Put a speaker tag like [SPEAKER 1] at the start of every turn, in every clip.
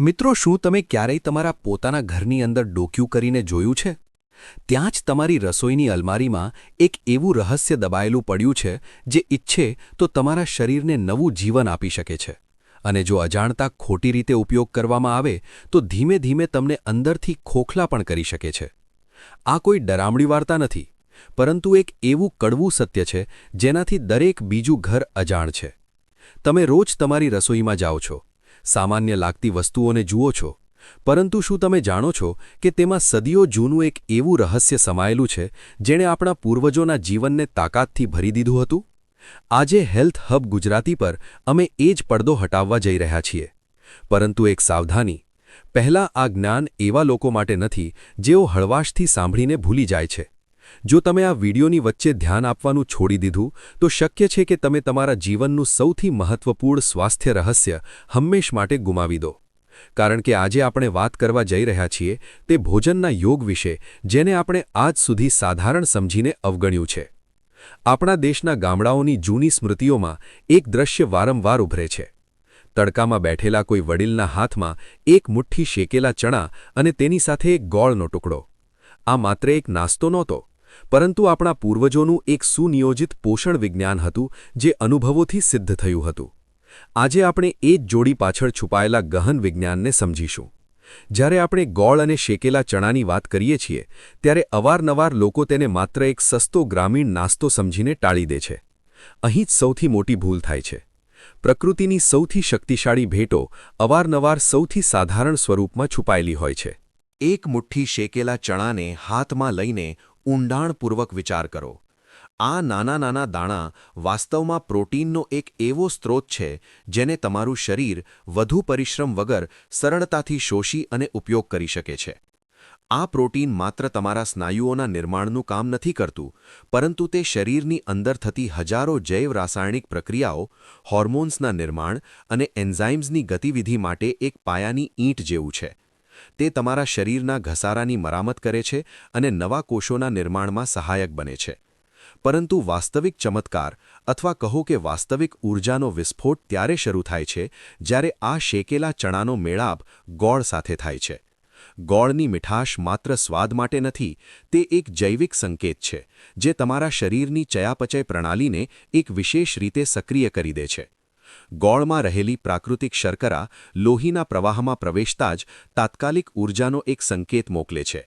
[SPEAKER 1] મિત્રો શું તમે ક્યારેય તમારા પોતાના ઘરની અંદર ડોક્યું કરીને જોયું છે? ત્યાં જ તમારી રસોઈની અલમારીમાં એક એવું રહસ્ય દબાયેલું પડ્યું છે જે ઈચ્છે તો તમારા શરીરને નવું જીવન આપી શકે છે. અને જો અજાણતા ખોટી રીતે ઉપયોગ કરવામાં આવે, તો ધીમે ધીમે તમને અંદરથી ખોખલા પણ કરી શકે છે. આ કોઈ ડરામણી વાર્તા નથી, પરંતુ એક એવું કડવું સત્ય છે જેનાથી દરેક બીજું ઘર અજાણ છે. તમે રોજ તમારી રસોઈમાં જાઓ છો સામાન્ય લાગતી વસ્તુઓને જુઓ છો. પરંતુ શું તમે જાણો છો કે તેમાં સદીઓ જૂનું એક એવું રહસ્ય સમાયેલું છે, જેણે આપણા પૂર્વજોના જીવનને તાકાતથી ભરી દીધું હતું? આજે હેલ્થ હબ ગુજરાતી પર અમે એ જ પડદો હટાવવા જઈ રહ્યા છીએ. પરંતુ એક સાવધાની. પહેલાં આ જ્ઞાન એવા લોકો માટે નથી, જેઓ હળવાશથી સાંભળીને ભૂલી જાય છે. જો તમે આ વિડીયોની વચ્ચે ધ્યાન આપવાનું છોડી દીધું, તો શક્ય છે કે તમે તમારા જીવનનું સૌથી મહત્વપૂર્ણ સ્વાસ્થ્ય રહસ્ય હંમેશ માટે ગુમાવી દો. કારણ કે આજે આપણે વાત કરવા જઈ રહ્યા છીએ તે ભોજનના યોગ વિશે, જેને આપણે આજ સુધી સાધારણ સમજીને અવગણ્યું છે. આપણા દેશના ગામડાઓની જૂની સ્મૃતિઓમાં એક દ્રશ્ય વારંવાર ઉભરે છે. તડકામાં બેઠેલા કોઈ વડીલના હાથમાં એક મુઠ્ઠી શેકેલા ચણા અને તેની સાથે એક ગોળનો ટુકડો. આ માત્ર એક નાસ્તો નહોતો પરંતુ આપણા પૂર્વજોનું એક સુનિયોજિત પોષણ વિજ્ઞાન હતું, જે અનુભવોથી સિદ્ધ થયું હતું. આજે આપણે એ જ જોડી પાછળ છુપાયેલા ગહન વિજ્ઞાનને સમજીશું. જ્યારે આપણે ગોળ અને શેકેલા ચણાની વાત કરીએ છીએ, ત્યારે અવારનવાર લોકો તેને માત્ર એક સસ્તો ગ્રામીણ નાસ્તો સમજીને ટાળી દે છે. અહીં જ સૌથી મોટી ભૂલ થાય છે. પ્રકૃતિની સૌથી શક્તિશાળી ભેટો અવારનવાર સૌથી સાધારણ સ્વરૂપમાં છુપાયેલી હોય છે. એક મુઠ્ઠી શેકેલા ચણાને હાથમાં લઈને ઊંડાણપૂર્વક વિચાર કરો. આ નાના નાના દાણા વાસ્તવમાં પ્રોટીનનો એક એવો સ્ત્રોત છે જેને તમારું શરીર વધુ પરિશ્રમ વગર સરળતાથી શોષી અને ઉપયોગ કરી શકે છે. આ પ્રોટીન માત્ર તમારા સ્નાયુઓના નિર્માણનું કામ નથી કરતું, પરંતુ તે શરીરની અંદર થતી હજારો જૈવ રાસાયણિક પ્રક્રિયાઓ, હોર્મોન્સના નિર્માણ અને એન્ઝાઇમ્સની ગતિવિધિ માટે એક પાયાની ઈંટ જેવું છે. તે તમારા શરીરના ઘસારાની મરામત કરે છે અને નવા કોષોના નિર્માણમાં સહાયક બને છે. પરંતુ વાસ્તવિક ચમત્કાર અથવા કહો કે વાસ્તવિક ઊર્જાનો વિસ્ફોટ ત્યારે શરૂ થાય છે જ્યારે આ શેકેલા ચણાનો મેળાપ ગોળ સાથે થાય છે. ગોળની મીઠાશ માત્ર સ્વાદ માટે નથી, તે એક જૈવિક સંકેત છે, જે તમારા શરીરની ચયાપચય પ્રણાલીને એક વિશેષ રીતે સક્રિય કરી દે છે. ગોળમાં રહેલી પ્રાકૃતિક શર્કરા લોહીના પ્રવાહમાં પ્રવેશતા જ તાત્કાલિક ઊર્જાનો એક સંકેત મોકલે છે.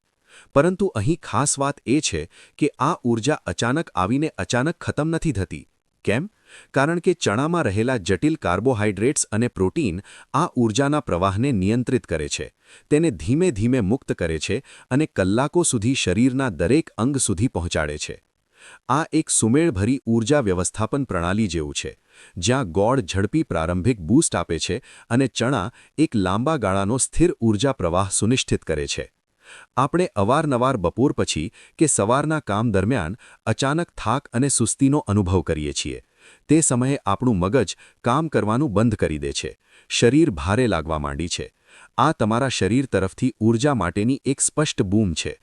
[SPEAKER 1] પરંતુ અહીં ખાસ વાત એ છે કે આ ઊર્જા અચાનક આવીને અચાનક ખતમ નથી થતી. કેમ? કારણ કે ચણામાં રહેલા જટિલ કાર્બોહાઈડ્રેટ્સ અને પ્રોટીન આ ઊર્જાના પ્રવાહને નિયંત્રિત કરે છે, તેને ધીમે ધીમે મુક્ત કરે છે અને કલાકો સુધી શરીરના દરેક અંગ સુધી પહોંચાડે છે. આ એક સુમેળભરી ઊર્જા વ્યવસ્થાપન પ્રણાલી જેવું છે. જ્યાં ગોળ ઝડપી પ્રારંભિક બૂસ્ટ આપે છે અને ચણા એક લાંબા ગાળાનો સ્થિર ઊર્જા પ્રવાહ સુનિશ્ચિત કરે છે. આપણે અવારનવાર બપોર પછી કે સવારના કામ દરમિયાન અચાનક થાક અને સુસ્તીનો અનુભવ કરીએ છીએ. તે સમયે આપણું મગજ કામ કરવાનું બંધ કરી દે છે. શરીર ભારે લાગવા માંડી છે. આ તમારા શરીર તરફથી ઊર્જા માટેની એક સ્પષ્ટ બૂમ છે.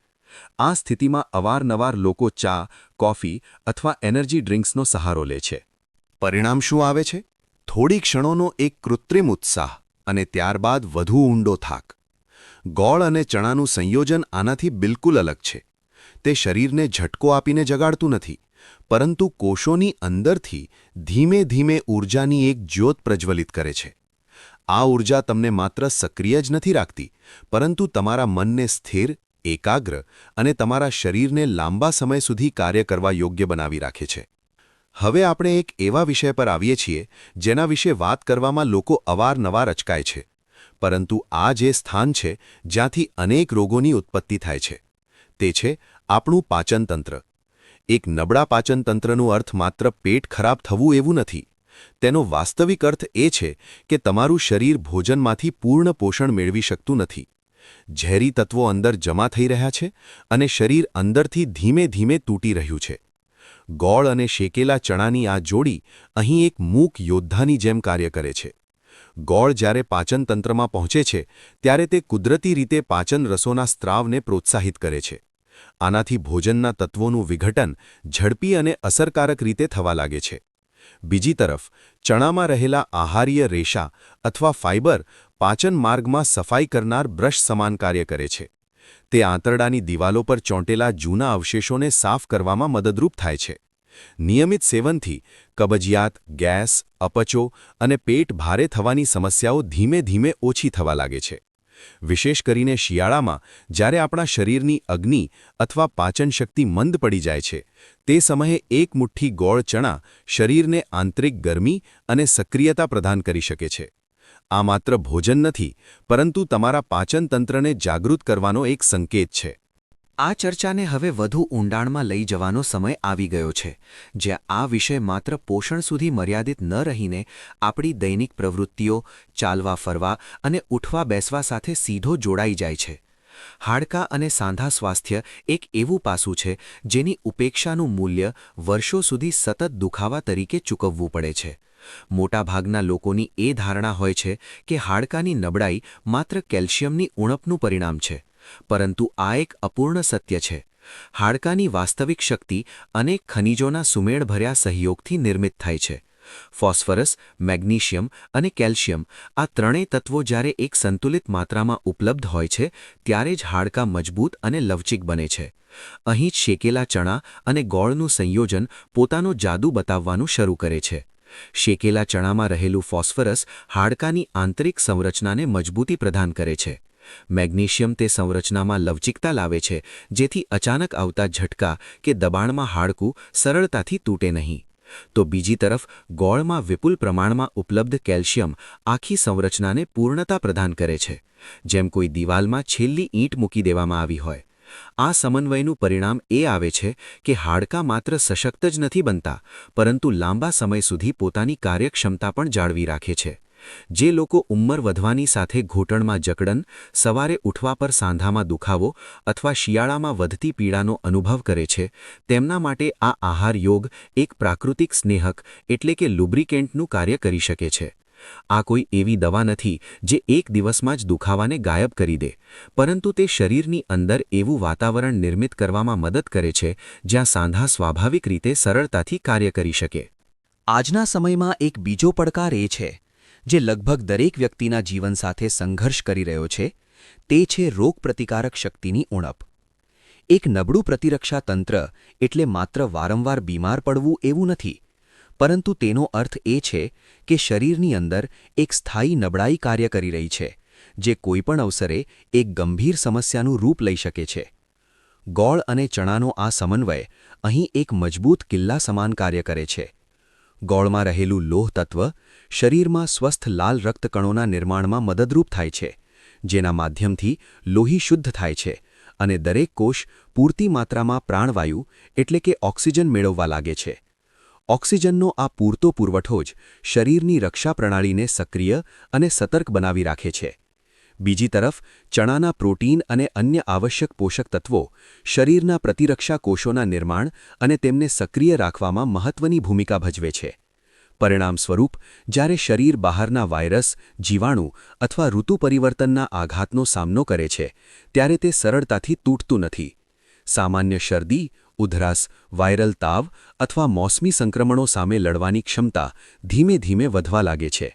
[SPEAKER 1] આ સ્થિતિમાં અવારનવાર લોકો ચા, કોફી અથવા એનર્જી ડ્રિંક્સનો સહારો લે છે. પરિણામ શું આવે છે? થોડી ક્ષણોનો એક કૃત્રિમ ઉત્સાહ અને ત્યારબાદ વધુ ઊંડો થાક. ગોળ અને ચણાનું સંયોજન આનાથી બિલકુલ અલગ છે. તે શરીરને ઝટકો આપીને જગાડતું નથી, પરંતુ કોષોની અંદરથી ધીમે ધીમે ઊર્જાની એક જ્યોત પ્રજ્વલિત કરે છે. આ ઊર્જા તમને માત્ર સક્રિય જ નથી રાખતી, પરંતુ તમારા મનને સ્થિર, એકાગ્ર અને તમારા શરીરને લાંબા સમય સુધી કાર્ય કરવા યોગ્ય બનાવી રાખે છે. હવે આપણે એક એવા વિષય પર આવીએ છીએ, જેના વિશે વાત કરવામાં લોકો અવારનવાર અચકાય છે. પરંતુ આ જે સ્થાન છે, જ્યાંથી અનેક રોગોની ઉત્પત્તિ થાય છે. તે છે આપણું પાચનતંત્ર. એક નબળા પાચનતંત્રનું અર્થ માત્ર પેટ ખરાબ થવું એવું નથી. તેનો વાસ્તવિક અર્થ એ છે કે તમારું શરીર ભોજનમાંથી પૂર્ણ પોષણ મેળવી શકતું નથી. ઝેરી તત્વો અંદર જમા થઈ રહ્યા છે અને શરીર અંદરથી ધીમે ધીમે તૂટી રહ્યું છે. ગોળ અને શેકેલા ચણાની આ જોડી અહીં એક મૂક યોદ્ધાની જેમ કાર્ય કરે છે. ગોળ જ્યારે પાચનતંત્રમાં પહોંચે છે, ત્યારે તે કુદરતી રીતે પાચન રસોના સ્ત્રાવને પ્રોત્સાહિત કરે છે. આનાથી ભોજનના તત્વોનું વિઘટન ઝડપી અને અસરકારક રીતે થવા લાગે છે. બીજી તરફ, ચણામાં રહેલા આહારીય રેશા અથવા ફાઇબર
[SPEAKER 2] પાચન માર્ગમાં સફાઈ કરનાર બ્રશ સમાન કાર્ય કરે છે. તે આંતરડાની દિવાલો પર ચોંટેલા જૂના અવશેષોને સાફ કરવામાં મદદરૂપ થાય છે. નિયમિત સેવનથી કબજિયાત, ગેસ, અપચો અને પેટ ભારે થવાની સમસ્યાઓ ધીમે ધીમે ઓછી થવા લાગે છે. વિશેષ કરીને શિયાળામાં, જ્યારે આપણા શરીરની અગ્નિ અથવા પાચન શક્તિ મંદ પડી જાય છે, તે સમયે એક મુઠ્ઠી ગોળ ચણા શરીરને આંતરિક ગરમી અને સક્રિયતા પ્રદાન કરી શકે છે. આ માત્ર ભોજન નથી, પરંતુ તમારા પાચનતંત્રને જાગૃત કરવાનો એક સંકેત છે.
[SPEAKER 1] આ ચર્ચાને હવે વધુ ઊંડાણમાં લઈ જવાનો સમય આવી ગયો છે, જ્યાં આ વિષય માત્ર પોષણ સુધી મર્યાદિત ન રહીને આપણી દૈનિક પ્રવૃત્તિઓ, ચાલવા ફરવા અને ઉઠવા બેસવા સાથે સીધો જોડાઈ જાય છે. હાડકાં અને સાંધા સ્વાસ્થ્ય એક એવું પાસું છે, જેની ઉપેક્ષાનું મૂલ્ય વર્ષો સુધી સતત દુખાવા તરીકે ચૂકવવું પડે છે. મોટાભાગના લોકોની એ ધારણા હોય છે કે હાડકાની નબળાઈ માત્ર કેલ્શિયમની ઉણપનું પરિણામ છે, પરંતુ આ એક અપૂર્ણ સત્ય છે. હાડકાની વાસ્તવિક શક્તિ અનેક ખનિજોના સુમેળભર્યા સહયોગથી નિર્મિત થાય છે. ફોસ્ફરસ, મેગ્નીશિયમ અને કેલ્શિયમ આ ત્રણેય તત્વો જ્યારે એક સંતુલિત માત્રામાં ઉપલબ્ધ હોય છે, ત્યારે જ હાડકાં મજબૂત અને લવચિક બને છે. અહીં જ શેકેલા ચણા અને ગોળનું સંયોજન પોતાનો જાદુ બતાવવાનું શરૂ કરે છે. શેકેલા ચણામાં રહેલું ફોસ્ફરસ હાડકાની આંતરિક સંરચનાને મજબૂતી પ્રદાન કરે છે. મેગ્નેશિયમ તે સંરચનામાં લવચિકતા લાવે છે, જેથી અચાનક આવતા ઝટકા કે દબાણમાં હાડકું સરળતાથી તૂટે નહીં. તો બીજી તરફ, ગોળમાં વિપુલ પ્રમાણમાં ઉપલબ્ધ કેલ્શિયમ આખી સંરચનાને પૂર્ણતા પ્રદાન કરે છે, જેમ કોઈ દિવાલમાં છેલ્લી ઈંટ મૂકી દેવામાં આવી હોય. આ સમન્વયનું પરિણામ એ આવે છે કે હાડકાં માત્ર સશક્ત જ નથી બનતા, પરંતુ લાંબા સમય સુધી પોતાની કાર્યક્ષમતા પણ જાળવી રાખે છે. જે લોકો ઉંમર વધવાની સાથે ઘૂંટણમાં જકડન, સવારે ઉઠવા પર સાંધામાં દુખાવો અથવા શિયાળામાં વધતી પીડાનો અનુભવ કરે છે, તેમના માટે આ આહાર યોગ, એક પ્રાકૃતિક સ્નેહક એટલે કે લુબ્રિકેન્ટનું કાર્ય કરી શકે છે. આ કોઈ એવી દવા નથી જે એક દિવસમાં જ દુખાવાને ગાયબ કરી દે. પરંતુ તે શરીરની અંદર એવું વાતાવરણ નિર્મિત કરવામાં મદદ કરે છે, જ્યાં સાંધા સ્વાભાવિક રીતે સરળતાથી કાર્ય કરી શકે. આજના સમયમાં એક બીજો પડકાર એ છે, જે લગભગ દરેક વ્યક્તિના જીવન સાથે સંઘર્ષ કરી રહ્યો છે, તે છે રોગપ્રતિકારક શક્તિની ઉણપ. એક નબળું પ્રતિરક્ષા તંત્ર એટલે માત્ર વારંવાર બીમાર પડવું એવું નથી પરંતુ તેનો અર્થ એ છે કે શરીરની અંદર એક સ્થાયી નબળાઈ કાર્ય કરી રહી છે, જે કોઈપણ અવસરે એક ગંભીર સમસ્યાનું રૂપ લઈ શકે છે. ગોળ અને ચણાનો આ સમન્વય અહીં એક મજબૂત કિલ્લા સમાન કાર્ય કરે છે. ગોળમાં રહેલું લોહ તત્વ શરીરમાં સ્વસ્થ લાલ રક્તકણોના નિર્માણમાં મદદરૂપ થાય છે, જેના માધ્યમથી લોહી શુદ્ધ થાય છે અને દરેક કોષ પૂરતી માત્રામાં પ્રાણવાયુ એટલે કે ઓક્સિજન મેળવવા લાગે છે. ઓક્સિજનનો આ પૂરતો પુરવઠો જ શરીરની રક્ષા પ્રણાલીને સક્રિય અને સતર્ક બનાવી રાખે છે. બીજી તરફ, ચણાના પ્રોટીન અને અન્ય આવશ્યક પોષક તત્વો શરીરના પ્રતિરક્ષા કોષોના નિર્માણ અને તેમને સક્રિય રાખવામાં મહત્વની ભૂમિકા ભજવે છે. પરિણામ સ્વરૂપ જ્યારે શરીર બહારના વાયરસ, જીવાણુ અથવા ઋતુ પરિવર્તનના આઘાતનો સામનો કરે છે, ત્યારે તે સરળતાથી તૂટતું નથી. સામાન્ય શરદી ઉધરાસ, વાયરલ તાવ અથવા મોસમી સંક્રમણો સામે લડવાની ક્ષમતા ધીમે ધીમે વધવા લાગે છે.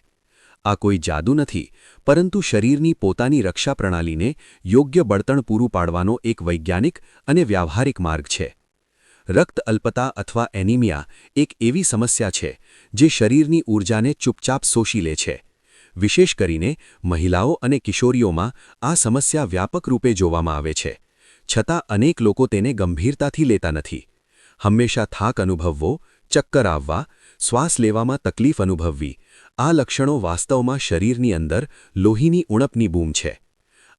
[SPEAKER 1] આ કોઈ જાદુ નથી, પરંતુ શરીરની પોતાની રક્ષા પ્રણાલીને યોગ્ય બળતણ પૂરું પાડવાનો એક વૈજ્ઞાનિક અને વ્યાવહારિક માર્ગ છે. રક્ત અલ્પતા અથવા એનિમિયા એક એવી સમસ્યા છે જે શરીરની ઊર્જાને ચૂપચાપ શોષી લે છે. વિશેષ કરીને મહિલાઓ અને કિશોરીઓમાં આ સમસ્યા વ્યાપક રૂપે જોવામાં આવે છે. છતાં અનેક લોકો તેને ગંભીરતાથી લેતા નથી. હંમેશા થાક અનુભવવો, ચક્કર આવવા, શ્વાસ લેવામાં તકલીફ અનુભવવી, આ લક્ષણો વાસ્તવમાં શરીરની અંદર લોહીની ઉણપની બૂમ છે.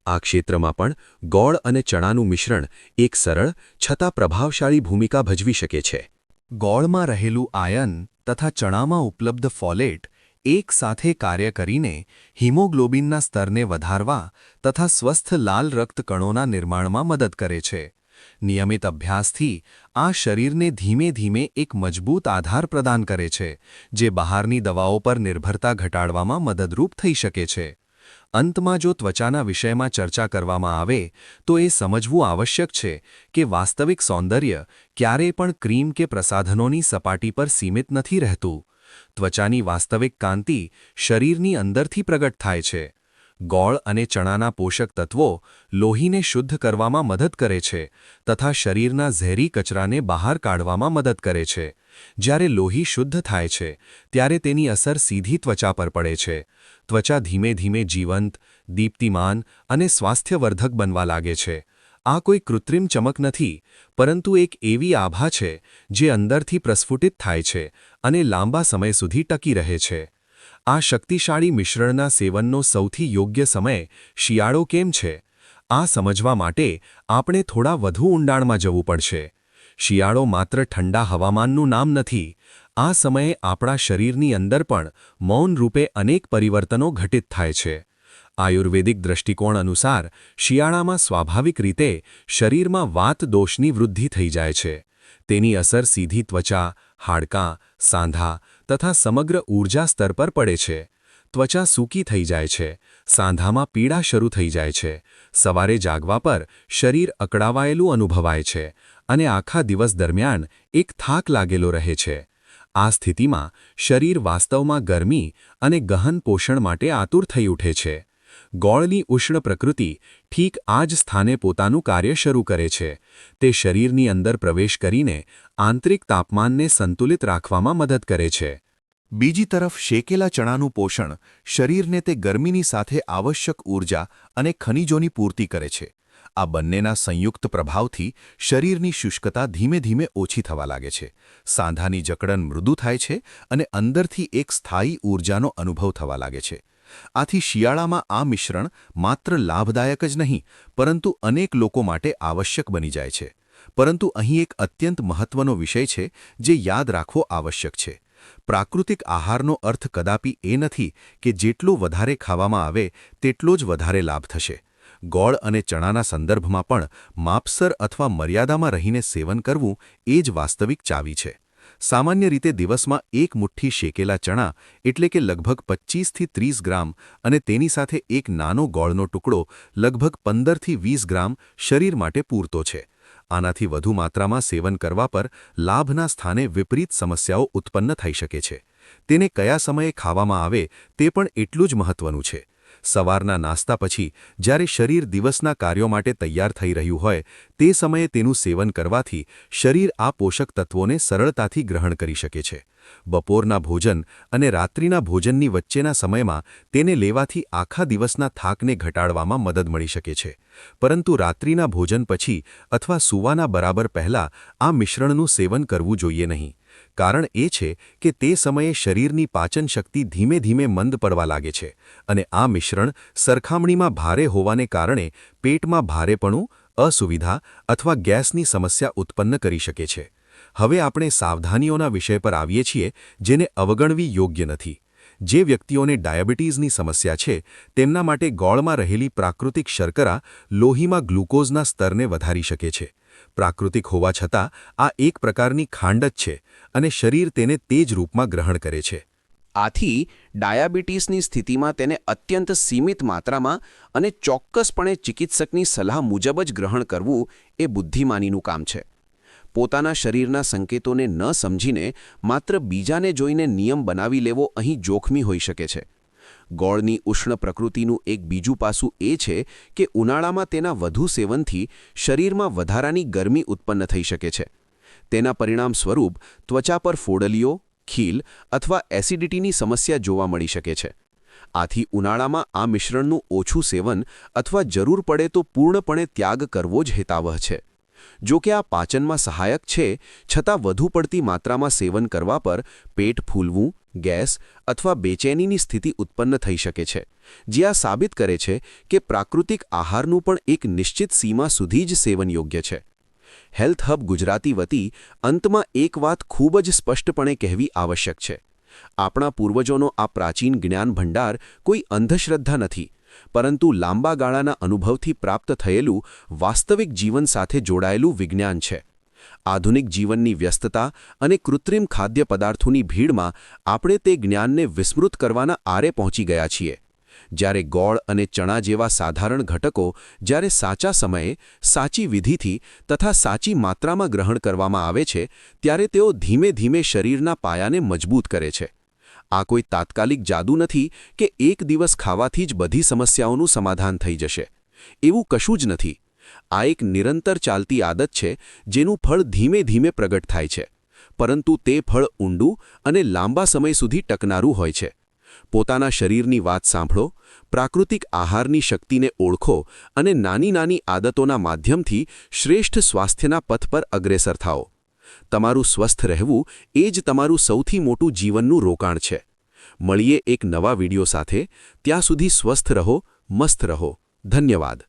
[SPEAKER 1] આ ક્ષેત્રમાં પણ ગોળ અને ચણાનું મિશ્રણ એક સરળ, છતાં પ્રભાવશાળી ભૂમિકા ભજવી શકે છે. ગોળમાં રહેલું આયન તથા ચણામાં ઉપલબ્ધ ફોલેટ એક સાથે કાર્ય કરીને હિમોગ્લોબિનના સ્તરને વધારવા તથા સ્વસ્થ લાલ રક્તકણોના નિર્માણમાં મદદ કરે છે. નિયમિત અભ્યાસથી આ શરીરને ધીમે ધીમે એક મજબૂત આધાર પ્રદાન કરે છે, જે બહારની દવાઓ પર નિર્ભરતા ઘટાડવામાં મદદરૂપ થઈ શકે છે. અંતમાં જો ત્વચાના વિષયમાં ચર્ચા કરવામાં આવે, તો એ સમજવું આવશ્યક છે કે વાસ્તવિક સૌંદર્ય ક્યારેય પણ ક્રીમ કે પ્રસાધનોની સપાટી પર સીમિત નથી રહેતું. ત્વચાની વાસ્તવિક કાંતિ શરીરની અંદરથી પ્રગટ થાય છે. ગોળ અને ચણાના પોષક તત્વો લોહીને શુદ્ધ કરવામાં મદદ કરે છે તથા શરીરના ઝેરી કચરાને બહાર કાઢવામાં મદદ કરે છે. જ્યારે લોહી શુદ્ધ થાય છે, ત્યારે તેની અસર સીધી ત્વચા પર પડે છે. ત્વચા ધીમે ધીમે જીવંત, દીપ્તિમાન અને સ્વાસ્થ્યવર્ધક બનવા લાગે છે. આ કોઈ કૃત્રિમ ચમક નથી, પરંતુ એક એવી આભા છે, જે અંદરથી પ્રસ્ફુટિત થાય છે અને લાંબા સમય સુધી ટકી રહે છે. આ શક્તિશાળી મિશ્રણના સેવનનો સૌથી યોગ્ય સમય શિયાળો કેમ છે? આ સમજવા માટે આપણે થોડા વધુ ઊંડાણમાં જવું પડશે. શિયાળો માત્ર ઠંડા હવામાનનું નામ નથી, આ સમયે આપણા શરીરની અંદર પણ મૌન રૂપે અનેક પરિવર્તનો ઘટિત થાય છે. આયુર્વેદિક દૃષ્ટિકોણ અનુસાર, શિયાળામાં સ્વાભાવિક રીતે શરીરમાં વાત દોષની વૃદ્ધિ થઈ જાય છે. તેની અસર સીધી ત્વચા, હાડકાં, સાંધા તથા સમગ્ર ઊર્જા સ્તર પર પડે છે. ત્વચા સૂકી થઈ જાય છે, સાંધામાં પીડા શરૂ થઈ જાય છે. સવારે જાગવા પર શરીર અકળાવાયેલું અનુભવાય છે અને આખા દિવસ દરમિયાન એક થાક લાગેલો રહે છે. આ સ્થિતિમાં શરીર વાસ્તવમાં ગરમી અને ગહન પોષણ માટે આતુર થઈ ઉઠે છે. ગોળની ઉષ્ણ પ્રકૃતિ ઠીક આ જ સ્થાને પોતાનું કાર્ય શરૂ કરે છે. તે શરીરની અંદર પ્રવેશ કરીને આંતરિક તાપમાનને સંતુલિત રાખવામાં મદદ કરે છે.
[SPEAKER 2] બીજી તરફ, શેકેલા ચણાનું પોષણ શરીરને તે ગરમીની સાથે આવશ્યક ઊર્જા અને ખનિજોની પૂર્તિ કરે છે. આ બંનેના સંયુક્ત પ્રભાવથી શરીરની શુષ્કતા ધીમે ધીમે ઓછી થવા લાગે છે. સાંધાની જકડન મૃદુ થાય છે અને અંદરથી એક સ્થાયી ઊર્જાનો અનુભવ થવા લાગે છે. આથી શિયાળામાં આ મિશ્રણ માત્ર લાભદાયક જ નહીં, પરંતુ અનેક લોકો માટે આવશ્યક બની જાય છે. પરંતુ અહીં એક અત્યંત મહત્વનો વિષય છે, જે યાદ રાખવો આવશ્યક છે. પ્રાકૃતિક આહારનો અર્થ કદાપી એ નથી કે જેટલું વધારે ખાવામાં આવે, તેટલો જ વધારે લાભ થશે. ગોળ અને ચણાના સંદર્ભમાં પણ માપસર અથવા મર્યાદામાં રહીને સેવન કરવું એ જ વાસ્તવિક ચાવી છે. સામાન્ય રીતે દિવસમાં એક મુઠ્ઠી શેકેલા ચણા એટલે કે લગભગ પચીસથી ત્રીસ ગ્રામ અને તેની સાથે એક નાનો ગોળનો ટુકડો લગભગ પંદરથી વીસ ગ્રામ શરીર માટે પૂરતો છે. આનાથી વધુ માત્રામાં સેવન કરવા પર લાભના સ્થાને વિપરીત સમસ્યાઓ ઉત્પન્ન થઈ શકે છે. તેને કયા સમયે ખાવામાં આવે તે પણ એટલું જ મહત્વનું છે. સવારના નાસ્તા પછી જ્યારે શરીર દિવસના કાર્યો માટે તૈયાર થઈ રહ્યું હોય, તે સમયે તેનું સેવન કરવાથી શરીર આ પોષક તત્વોને સરળતાથી ગ્રહણ કરી શકે છે. બપોરના ભોજન અને રાત્રિના ભોજનની વચ્ચેના સમયમાં તેને લેવાથી આખા દિવસના થાકને ઘટાડવામાં મદદ મળી શકે છે. પરંતુ રાત્રિના ભોજન પછી અથવા સૂવાના બરાબર પહેલાં આ મિશ્રણનું સેવન કરવું જોઈએ નહીં. કારણ એ છે કે તે સમયે શરીરની પાચન શક્તિ ધીમે ધીમે મંદ પડવા લાગે છે અને આ મિશ્રણ સરખામણીમાં ભારે હોવાને કારણે પેટમાં ભારેપણું, અસુવિધા અથવા ગેસની સમસ્યા ઉત્પન્ન કરી શકે છે. હવે આપણે સાવધાનીઓના વિષય પર આવીએ છીએ જેને અવગણવી યોગ્ય નથી. જે વ્યક્તિઓને ડાયાબિટીસની સમસ્યા છે, તેમના માટે ગોળમાં રહેલી પ્રાકૃતિક શર્કરા લોહીમાં ગ્લુકોઝના સ્તરને વધારી શકે છે. પ્રાકૃતિક હોવા છતાં આ એક પ્રકારની ખાંડ જ છે અને શરીર તેને તે જ રૂપમાં ગ્રહણ કરે છે.
[SPEAKER 3] આથી ડાયાબિટીસની સ્થિતિમાં તેને અત્યંત સીમિત માત્રામાં અને ચોક્કસપણે ચિકિત્સકની સલાહ મુજબ જ ગ્રહણ કરવું એ બુદ્ધિમાનીનું કામ છે. પોતાના શરીરના સંકેતોને ન સમજીને માત્ર બીજાને જોઈને નિયમ બનાવી લેવો અહીં જોખમી હોઈ શકે છે. ગોળની ઉષ્ણ પ્રકૃતિનું એક બીજું પાસું એ છે કે ઉનાળામાં તેના વધુ સેવનથી શરીરમાં વધારાની ગરમી ઉત્પન્ન થઈ શકે છે. તેના પરિણામ સ્વરૂપ ત્વચા પર ફોડલીઓ, ખીલ અથવા એસિડિટીની સમસ્યા જોવા મળી શકે છે. આથી ઉનાળામાં આ મિશ્રણનું ઓછું સેવન અથવા જરૂર પડે તો પૂર્ણપણે ત્યાગ કરવો જ હિતાવહ છે. જો કે આ પાચનમાં સહાયક છે, છતાં વધુ પડતી માત્રામાં સેવન કરવા પર પેટ ફૂલવું ગેસ અથવા બેચેનીની સ્થિતિ ઉત્પન્ન થઈ શકે છે, જે આ સાબિત કરે છે કે પ્રાકૃતિક આહારનું પણ એક નિશ્ચિત સીમા સુધી જ સેવન યોગ્ય છે. હેલ્થ હબ ગુજરાતી વતી અંતમાં એક વાત ખૂબ જ સ્પષ્ટપણે કહેવી આવશ્યક છે. આપણા પૂર્વજોનો આ પ્રાચીન જ્ઞાન ભંડાર કોઈ અંધશ્રદ્ધા નથી, પરંતુ લાંબા ગાળાના અનુભવથી પ્રાપ્ત થયેલું વાસ્તવિક જીવન સાથે જોડાયેલું વિજ્ઞાન છે. આધુનિક જીવનની વ્યસ્તતા અને કૃત્રિમ ખાદ્ય પદાર્થોની ભીડમાં આપણે તે જ્ઞાનને વિસ્મૃત કરવાના આરે પહોંચી ગયા છીએ. જ્યારે ગોળ અને ચણા જેવા સાધારણ ઘટકો જ્યારે સાચા સમયે, સાચી વિધિથી તથા સાચી માત્રામાં ગ્રહણ કરવામાં આવે છે, ત્યારે તેઓ ધીમે ધીમે શરીરના પાયાને મજબૂત કરે છે. આ કોઈ તાત્કાલિક જાદુ નથી કે એક દિવસ ખાવાથી જ બધી સમસ્યાઓનું સમાધાન થઈ જશે. એવું કશું જ નથી. આ એક નિરંતર ચાલતી આદત છે, જેનું ફળ ધીમે ધીમે પ્રગટ થાય છે. પરંતુ તે ફળ ઊંડું અને લાંબા સમય સુધી ટકનારું હોય છે. પોતાના શરીરની વાત સાંભળો, પ્રાકૃતિક આહારની શક્તિને ઓળખો અને નાની નાની આદતોના માધ્યમથી શ્રેષ્ઠ સ્વાસ્થ્યના પથ પર અગ્રેસર થાઓ. તમારું સ્વસ્થ રહેવું એ જ તમારું સૌથી મોટું જીવનનું રોકાણ છે. મળીએ એક નવા વિડિયો સાથે. ત્યાં સુધી સ્વસ્થ રહો, મસ્ત રહો. ધન્યવાદ.